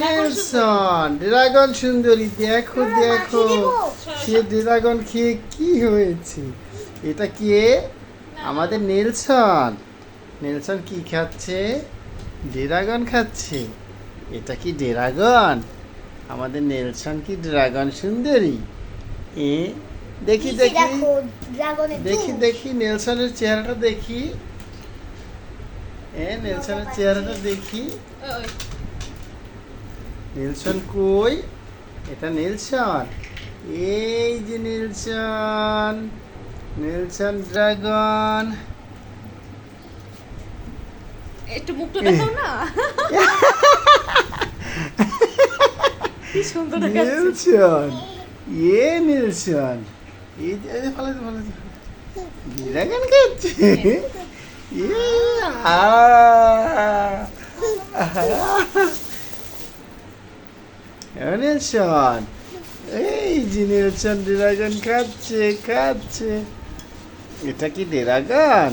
Nelson dragon সুন্দরী দেখো দেখো। সে ড্রাগন খেয়ে কি হয়েছে? এটা কে? আমাদের নেলসন। নেলসন কি খাচ্ছে? ড্রাগন খাচ্ছে। এটা কি ড্রাগন? আমাদের নেলসন কি ড্রাগন সুন্দরী? এ দেখি দেখি। দেখি দেখি নেলসনের চেহারাটা দেখি। এ নেলসনের চেহারাটা দেখি। নেলসন কই? এটা নেলসন। এই যে নেলসন নেলসন ড্রাগন। একটু মুখটা দেখাও না? কি সুন্দর নেলসন এ নেলসন। এই যে ফালাতে ফালাতে ড্রাগন খাচ্ছে। নেলসন এই যে নেলসন ড্রাগন খাচ্ছে খাচ্ছে। এটা কি ড্রাগন